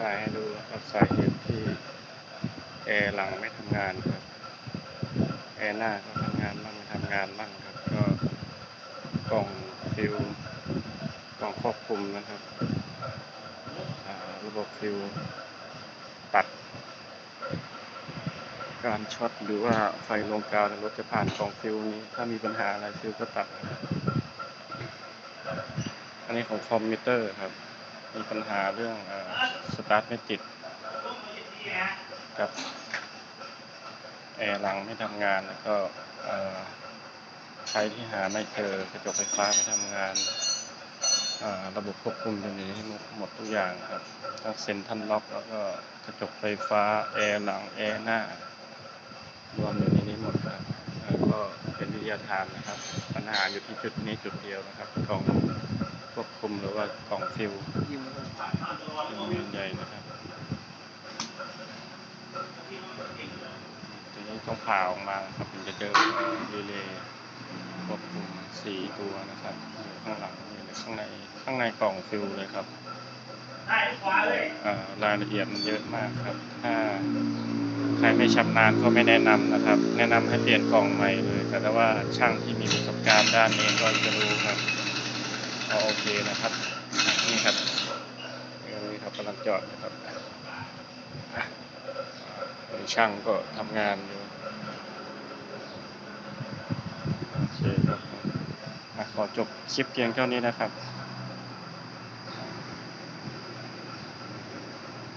ถ่ายให้ดูครับสาเหตุที่แอร์หลังไม่ทำงานครับ แอร์หน้าก็ทำงานบ้างไม่ทำงานบ้างครับ ก็กล่องฟิวกล่องควบคุมนะครับระบบฟิวตัด การช็อตหรือว่าไฟลงกาวในรถจะผ่านกล่องฟิวนี้ถ้ามีปัญหาอะไรฟิวก็ตัด อันนี้ของคอมพิวเตอร์ครับ มีปัญหาเรื่องสตาร์ทไม่ติดกับแอร์หลังไม่ทำงานแล้วก็ใครที่หาไม่เจอกระจกไฟฟ้าไม่ทำงาน ระบบควบคุมตัวนี้ให้หมดหมดทุกอย่างครับทั้งเซ็นทรัลล็อกแล้วก็กระจกไฟฟ้าแอร์หลังแอร์หน้ารวมอยู่ในนี้หมดครับก็เป็นวิทยาทานนะครับ ปัญหาอยู่ที่จุดนี้จุดเดียวนะครับกล่อง คุมหรือว่ากล่องฟิวเป็นใหญ่นะครับทีนี้ต้องผ่าออกมาครับถึงจะเจอรีเลย์ควบคุมสีตัวนะครับอยู่ข้างหลังนี่เลยข้างในข้างในกล่องฟิวเลยครับรายละเอียดมันเยอะมากครับ ถ้าใครไม่ชำนาญก็ไม่แนะนำนะครับ แนะนำให้เปลี่ยนกล่องใหม่เลย แต่ว่าช่างที่มีประสบการณ์ด้านนี้ก็จะรู้ครับ พอโอเคนะครับนี่ครับนี่ครับกำลังจอดนะครับช่างก็ทำงานอยู่โอเคครับขอจบคลิปเพียงเท่านี้นะครับ